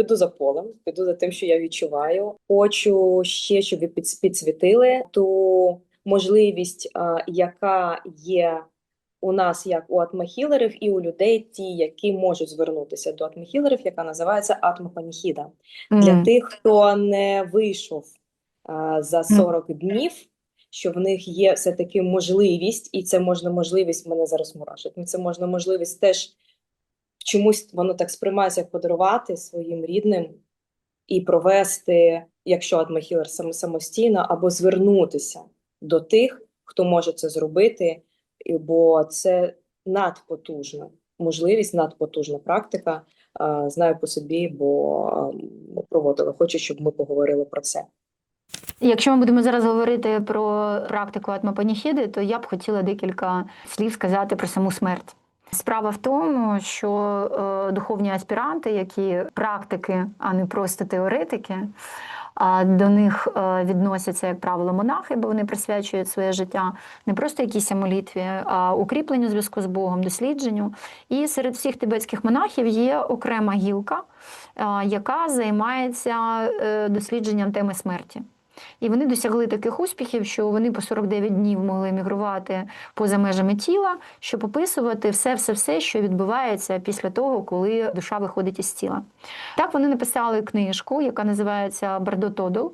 Піду за полем, піду за тим, що я відчуваю. Хочу ще, щоб ви підсвітили ту можливість, яка є у нас як у атмохілерів і у людей, ті, які можуть звернутися до атмохілерів, яка називається атмопаніхіда. Для тих, хто не вийшов за 40 днів, що в них є все-таки можливість, і це можна можливість мене зараз мурашить. Це можна можливість теж чомусь воно так сприймається, як подарувати своїм рідним і провести, якщо атмохілер сам самостійно, або звернутися до тих, хто може це зробити, бо це надпотужна можливість, надпотужна практика. Знаю по собі, бо ем, проводила. Хочу, щоб ми поговорили про це. Якщо ми будемо зараз говорити про практику атмопаніхіди, то я б хотіла декілька слів сказати про саму смерть. Справа в тому, що е, духовні аспіранти, які практики, а не просто теоретики, до них е, відносяться, як правило, монахи, бо вони присвячують своє життя не просто якійсь молитві, а укріпленню зв'язку з Богом, дослідженню. І серед всіх тибетських монахів є окрема гілка, е, яка займається дослідженням теми смерті. І вони досягли таких успіхів, що вони по 49 днів могли мігрувати поза межами тіла, щоб описувати все, все, все, що відбувається після того, коли душа виходить із тіла. Так вони написали книжку, яка називається Бардотодол.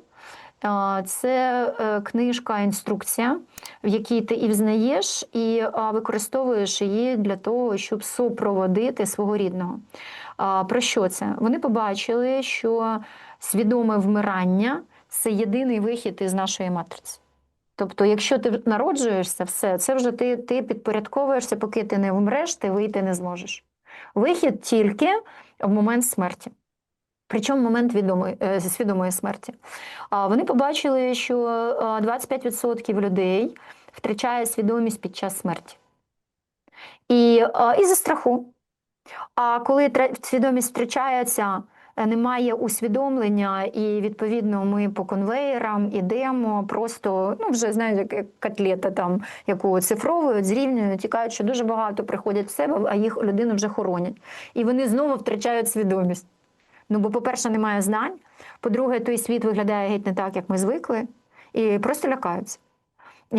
Це е, книжка, інструкція, в якій ти і взнаєш, і використовуєш її для того, щоб супроводити свого рідного. Про що це? Вони побачили, що свідоме вмирання це єдиний вихід із нашої матриці. Тобто, якщо ти народжуєшся, все, це вже ти, ти підпорядковуєшся, поки ти не вмреш, ти вийти не зможеш. Вихід тільки в момент смерті. Причому момент відомої, е, свідомої смерті. Вони побачили, що е, 25% людей втрачає свідомість під час смерті. І, е, і за страху. А коли свідомість втрачається, е, немає усвідомлення, і відповідно ми по конвеєрам ідемо просто, ну вже знаєте, як- котлета там, яку оцифровують, зрівнюють, і кажуть, що дуже багато приходять в себе, а їх людину вже хоронять. І вони знову втрачають свідомість. Ну, бо, по-перше, немає знань. По-друге, той світ виглядає геть не так, як ми звикли, і просто лякаються. Е,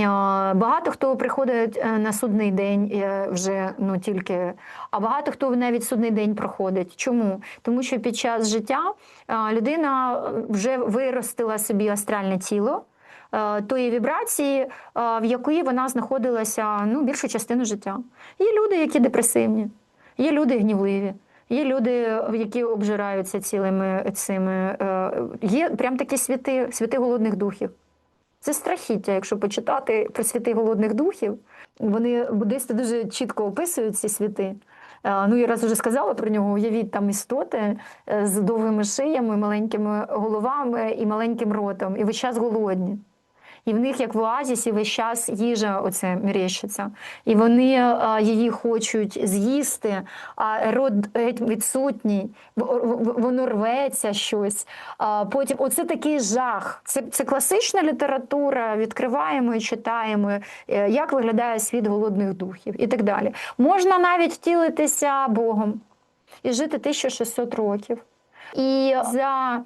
Багато хто приходить е, на судний день е, вже ну тільки, а багато хто навіть судний день проходить. Чому? Тому що під час життя людина вже виростила собі астральне тіло тої вібрації, в якій вона знаходилася ну, більшу частину життя. Є люди, які депресивні, є люди гнівливі. Є люди, які обжираються цілими цими. Є прям такі світи, світи голодних духів. Це страхіття, якщо почитати про світи голодних духів. Вони буддисти дуже чітко описують ці світи. Е, Ну, я раз уже сказала про нього. Уявіть там істоти е, з довгими шиями, маленькими головами і маленьким ротом, і весь час голодні. І в них, як в оазісі, весь час їжа оце мерещиться. І вони е, її хочуть з'їсти, а рот відсутній, воно рветься щось. А потім оце такий жах. Це, це класична література. Відкриваємо і читаємо, е, як виглядає світ голодних духів і так далі. Можна навіть втілитися Богом і жити 1600 років. І за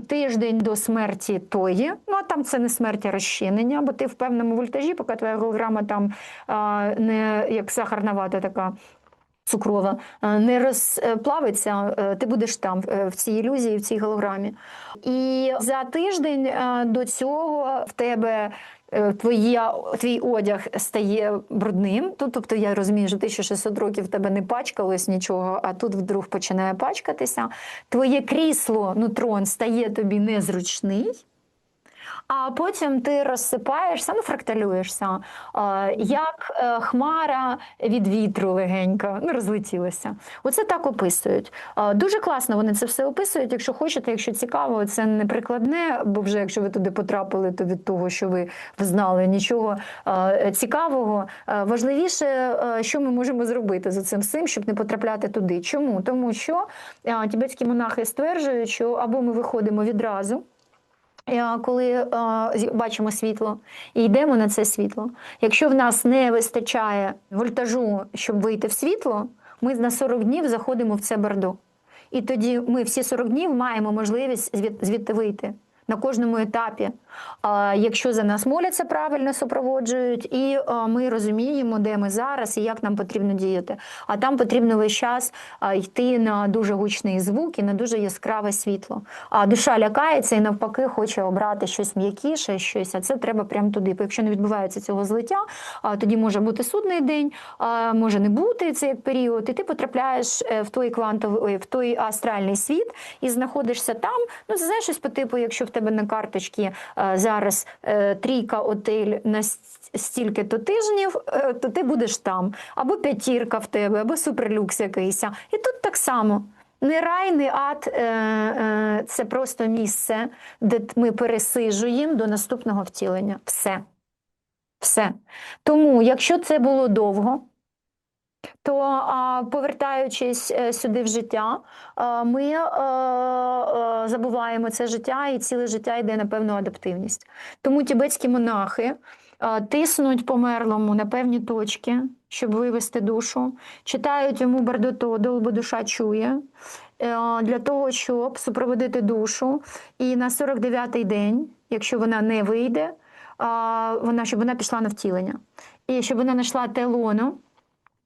тиждень до смерті тої, ну а там це не смерть, а розчинення, бо ти в певному вольтажі, поки твоя голограма там а, не як сахарна вата така. Цукрова е, не розплавиться, е, ти будеш там е, в цій ілюзії, в цій голограмі. І за тиждень до цього в тебе твоя, твій одяг стає брудним. Тут, тобто я розумію, що 1600 років в тебе не пачкалось нічого, а тут вдруг починає пачкатися. Твоє крісло, ну трон стає тобі незручний. А потім ти розсипаєшся, ну фракталюєшся, як е, хмара від вітру легенька, ну розлетілася. Оце так описують. Дуже класно вони це все описують. Якщо хочете, якщо цікаво, це не прикладне, бо вже якщо ви туди потрапили, то від того, що ви знали нічого цікавого. Важливіше, що ми можемо зробити за цим всім, щоб не потрапляти туди. Чому? Тому що тібетські монахи стверджують, що або ми виходимо відразу. Е, Коли е, бачимо світло і йдемо на це світло. Якщо в нас не вистачає вольтажу, щоб вийти в світло, ми на 40 днів заходимо в це бардо. І тоді ми всі 40 днів маємо можливість звідти вийти на кожному етапі. Якщо за нас моляться, правильно супроводжують, і ми розуміємо, де ми зараз і як нам потрібно діяти. А там потрібно весь час йти на дуже гучний звук і на дуже яскраве світло. А душа лякається і навпаки хоче обрати щось м'якіше, щось. А це треба прямо туди. Бо якщо не відбувається цього злиття, тоді може бути судний день, може не бути цей період, і ти потрапляєш е, в той квантовий, в той астральний світ і знаходишся там. Ну, це знаєш щось по типу, якщо в тебе на карточці е, зараз е, трійка отель на стільки-то тижнів, е, то ти будеш там. Або п'ятірка в тебе, або суперлюкс якийсь. І тут так само. Не рай, не ад, це просто місце, де ми пересиджуємо до наступного втілення. Все. Все. Тому, якщо це було довго, то повертаючись е, сюди в життя, ми е, е, забуваємо це життя, і ціле життя йде на певну адаптивність. Тому тібетські монахи е, тиснуть померлому на певні точки, щоб вивести душу, читають йому бардотодол, бо душа чує, е, для того, щоб супроводити душу. І на 49-й день, якщо вона не вийде, вона, щоб вона пішла на втілення. І щоб вона знайшла те лоно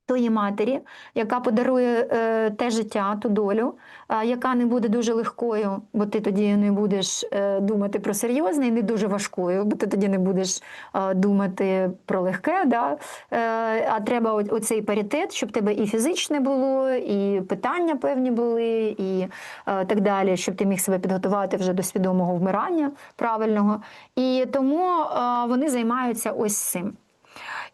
тої матері, яка подарує е, те життя, ту долю, а, яка не буде дуже легкою, бо ти тоді не будеш е, думати про серйозне, і не дуже важкою, бо ти тоді не будеш е, думати про легке. Да? Е, а треба оцей паритет, щоб тебе і фізичне було, і питання певні були, і е, так далі, щоб ти міг себе підготувати вже до свідомого вмирання правильного. І тому е, вони займаються ось цим.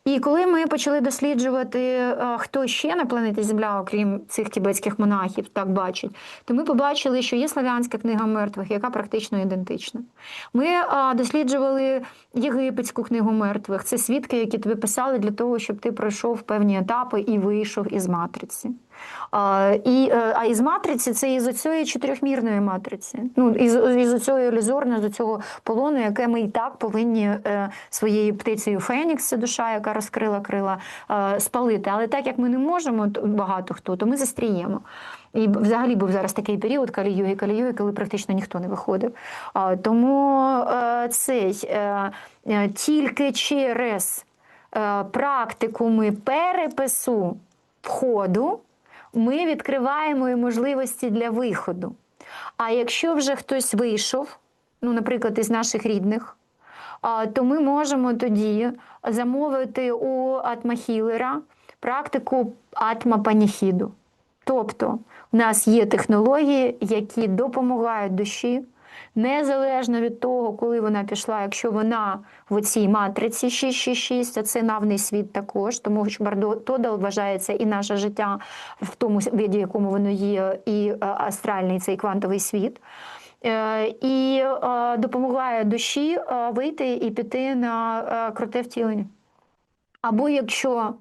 І коли ми почали досліджувати, е, хто ще на планеті Земля, окрім цих тібетських монахів, так бачить, то ми побачили, що є славянська книга мертвих, яка практично ідентична. Ми е, досліджували єгипетську книгу мертвих. Це свідки, які тобі писали для того, щоб ти пройшов певні етапи і вийшов із матриці. А, і, е, а із матриці це із оцієї чотирьохмірної матриці. Ну, із, із оцієї ілюзорної, з цього полону, яке ми і так повинні е, своєю птицею Фенікс, це душа, яка розкрила крила, е, спалити. Але так як ми не можемо, багато хто, то ми застріємо. І взагалі був зараз такий період каліюги, каліюги, коли практично ніхто не виходив. А, тому е, цей е, е, тільки через е, практикуми перепису входу ми відкриваємо і можливості для виходу. А якщо вже хтось вийшов, ну, наприклад, із наших рідних, то ми можемо тоді замовити у атмахілера практику атмапаніхіду. Тобто, у нас є технології, які допомагають душі, незалежно від того, коли вона пішла, якщо вона в оцій матриці 666, а це навний світ також, тому що Бардотодал вважається і наше життя в тому виді, в якому воно є, і е, астральний цей квантовий світ. Е, І е, допомагає душі вийти і піти на круте втілення. Або якщо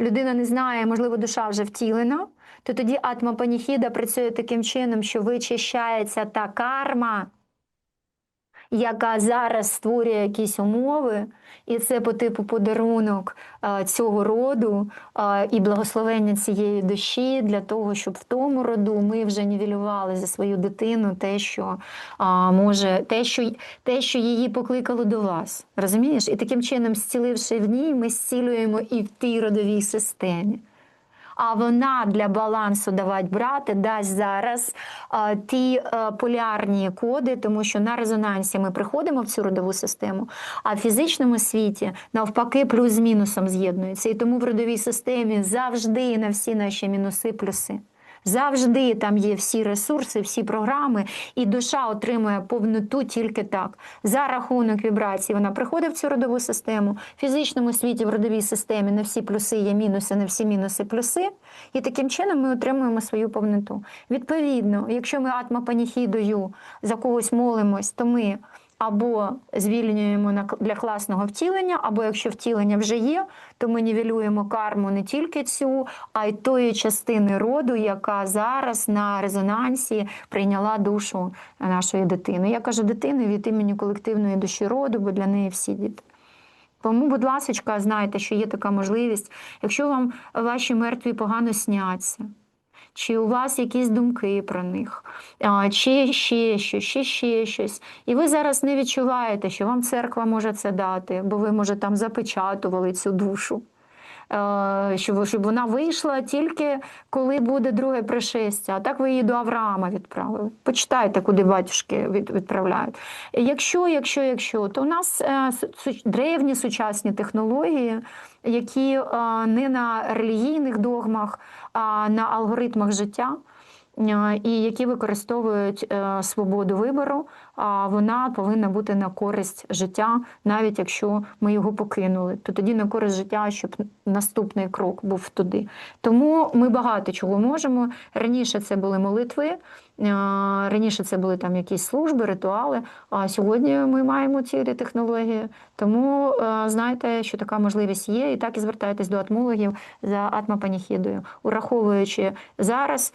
людина не знає, можливо, душа вже втілена, то тоді атмапаніхіда працює таким чином, що вичищається та карма, яка зараз створює якісь умови, і це по типу подарунок а, цього роду а, і благословення цієї душі для того, щоб в тому роду ми вже нівелювали за свою дитину те, що може, те, що, те, що її покликало до вас. Розумієш? І таким чином, зціливши в ній, ми зцілюємо і в тій родовій системі. А вона для балансу давать брати дасть зараз а, ті а, полярні коди, тому що на резонансі ми приходимо в цю родову систему, а в фізичному світі навпаки плюс з мінусом з'єднується. І тому в родовій системі завжди на всі наші мінуси плюси. Завжди там є всі ресурси, всі програми, і душа отримує повноту тільки так. За рахунок вібрацій вона приходить в цю родову систему. В фізичному світі, в родовій системі на всі плюси є мінуси, на всі мінуси плюси. І таким чином ми отримуємо свою повноту. Відповідно, якщо ми атмапаніхідою за когось молимось, то ми або звільнюємо для класного втілення, або якщо втілення вже є, то ми нівелюємо карму не тільки цю, а й тої частини роду, яка зараз на резонансі прийняла душу нашої дитини. Я кажу дитини від імені колективної душі роду, бо для неї всі діти. Тому, будь ласка, знайте, що є така можливість. Якщо вам ваші мертві погано сняться, чи у вас якісь думки про них, чи ще щось, ще ще щось. І ви зараз не відчуваєте, що вам церква може це дати, бо ви, може, там запечатували цю душу. Е, Щоб, вона вийшла тільки коли буде друге пришестя. А так ви її до Авраама відправили. Почитайте, куди батюшки відправляють. Якщо, якщо, якщо, то у нас е, древні сучасні технології, які е, не на релігійних догмах, а на алгоритмах життя. Е, І які використовують е, свободу вибору, а вона повинна бути на користь життя, навіть якщо ми його покинули, то тоді на користь життя, щоб наступний крок був туди. Тому ми багато чого можемо. Раніше це були молитви, е, раніше це були там якісь служби, ритуали. А сьогодні ми маємо ці технології. Тому е, знайте, що така можливість є, і так і звертайтесь до атмологів за атмапаніхідою, ураховуючи зараз,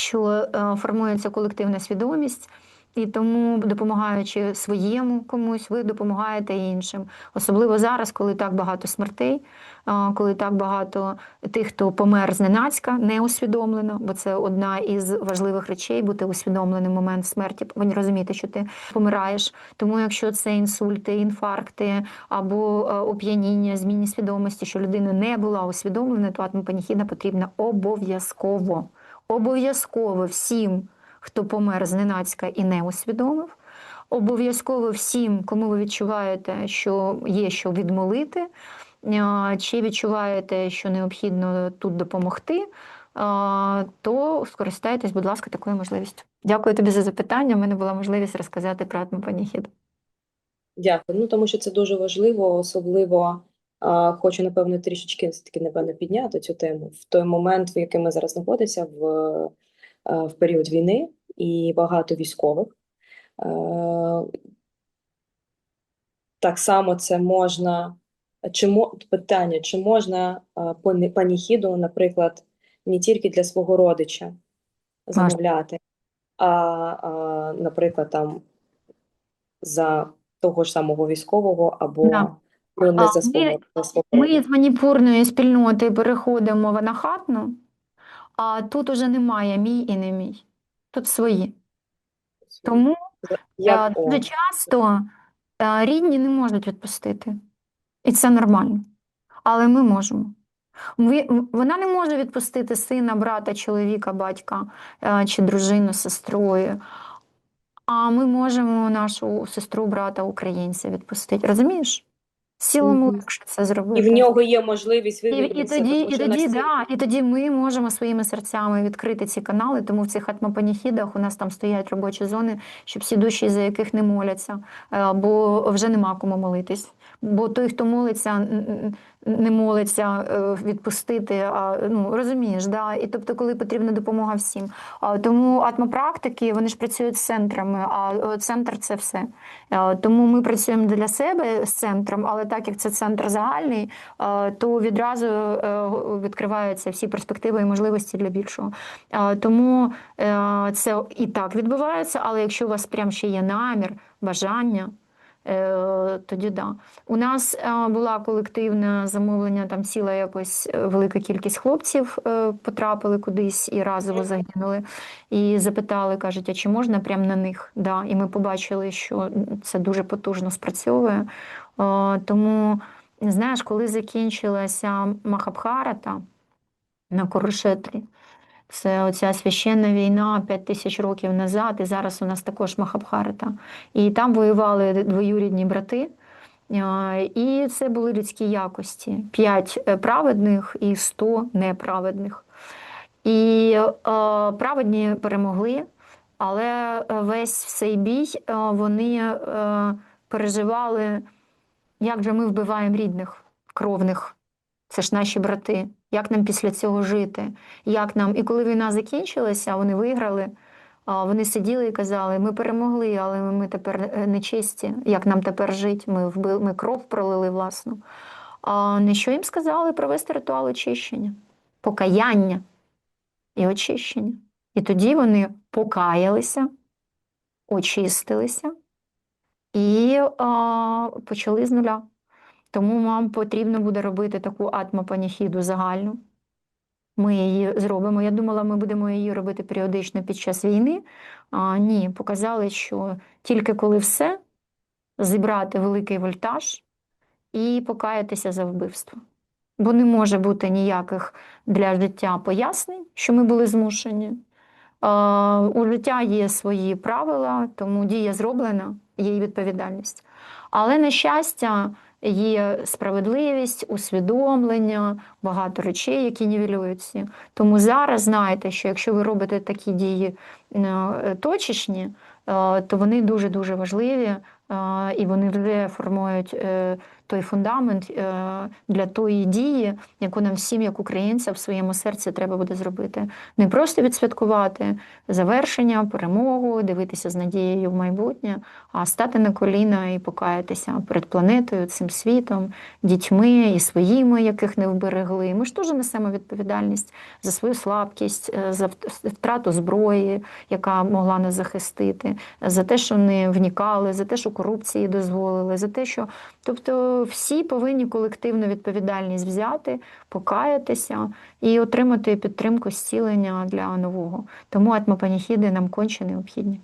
що е, формується колективна свідомість. І тому, допомагаючи своєму комусь, ви допомагаєте іншим. Особливо зараз, коли так багато смертей, коли так багато тих, хто помер зненацька, не усвідомлено, бо це одна із важливих речей бути усвідомленим в момент смерті. Повинні розуміти, що ти помираєш. Тому, якщо це інсульти, інфаркти або е, оп'яніння, зміні свідомості, що людина не була усвідомлена, то атмопаніхіда потрібна обов'язково. Обов'язково всім хто помер зненацька і не усвідомив. Обов'язково всім, кому ви відчуваєте, що є що відмолити, чи відчуваєте, що необхідно тут допомогти, то скористайтесь, будь ласка, такою можливістю. Дякую тобі за запитання. У мене була можливість розказати про атмопаніхід. Дякую. Ну тому що це дуже важливо, особливо а, хочу, напевно, трішечки все-таки, напевно, підняти цю тему в той момент, в який ми зараз знаходимося, в, в період війни, і багато військових. Е, Так само це можна, чи мо, питання, чи можна а, паніхіду, наприклад, не тільки для свого родича замовляти, а, а наприклад, там за того ж самого військового або Да. Не А, за ми- Ми з маніпурної спільноти переходимо в анахатну, а тут уже немає мій і не мій. Тут свої. Тому Як, Е, о, Дуже часто е, рідні не можуть відпустити. І це нормально. Але ми можемо. Ми, вона не може відпустити сина, брата, чоловіка, батька е, чи дружину, сестрою. А ми можемо нашу сестру, брата, українця відпустити. Розумієш? Сілому Мгм. легше це і зробити. в нього є можливість І, і вивільнитися, тоді, тому і що тоді, да, і тоді ми можемо своїми серцями відкрити ці канали, тому в цих атмопаніхідах у нас там стоять робочі зони, щоб всі душі, за яких не моляться, е, бо вже нема кому молитись. Бо той, хто молиться, н- н- не молиться е, відпустити, а ну розумієш, да? І тобто, коли потрібна допомога всім. Тому атмопрактики вони ж працюють з центрами, а е, центр це все. Е, Тому ми працюємо для себе з центром, але так як це центр загальний, то відразу відкриваються всі перспективи і можливості для більшого. Тому це і так відбувається, але якщо у вас прям ще є намір, бажання. Е, Тоді да. У нас е, була колективне замовлення, там ціла якось е, велика кількість хлопців потрапили кудись і разово загинули. І запитали, кажуть, а чи можна прямо на них? Да. І ми побачили, що це дуже потужно спрацьовує. Тому, знаєш, коли закінчилася Махабхарата на Курушетрі, це оця священна війна 5 тисяч років назад, і зараз у нас також Махабхарата. І там воювали двоюрідні брати. І це були людські якості: п'ять е, праведних і 100 неправедних. І е, праведні перемогли, але е, весь цей бій вони переживали, як же ми вбиваємо рідних, кровних. Це ж наші брати. Як нам після цього жити? Як нам? І коли війна закінчилася, вони виграли. Вони сиділи і казали: ми перемогли, але ми тепер е, нечисті. Як нам тепер жити? Ми вбили, ми кров пролили власну. А на що їм сказали провести ритуал очищення, покаяння і очищення. І тоді вони покаялися, очистилися і а, почали з нуля. Тому вам потрібно буде робити таку атмопаніхіду загальну. ми її зробимо. Я думала, ми будемо її робити періодично під час війни. А ні, показали, що тільки коли все зібрати великий вольтаж і покаятися за вбивство. Бо не може бути ніяких для життя пояснень, що ми були змушені. Е, У життя є свої правила, тому дія зроблена, є і відповідальність. Але, на щастя, є справедливість, усвідомлення, багато речей, які нівелюються. Тому зараз знаєте, що якщо ви робите такі дії е, точечні, е, то вони дуже-дуже важливі, е, і вони вже формують той фундамент е, для тої дії, яку нам всім, як українцям, в своєму серці треба буде зробити. Не просто відсвяткувати завершення, перемогу, дивитися з надією в майбутнє, а стати на коліна і покаятися перед планетою, цим світом, дітьми і своїми, яких не вберегли. Ми ж теж несемо відповідальність за свою слабкість, е, за втрату зброї, яка могла нас захистити, за те, що не внікали, за те, що корупції дозволили, за те, що тобто всі повинні колективну відповідальність взяти, покаятися і отримати підтримку зцілення для нового. Тому атмопаніхіди нам конче необхідні.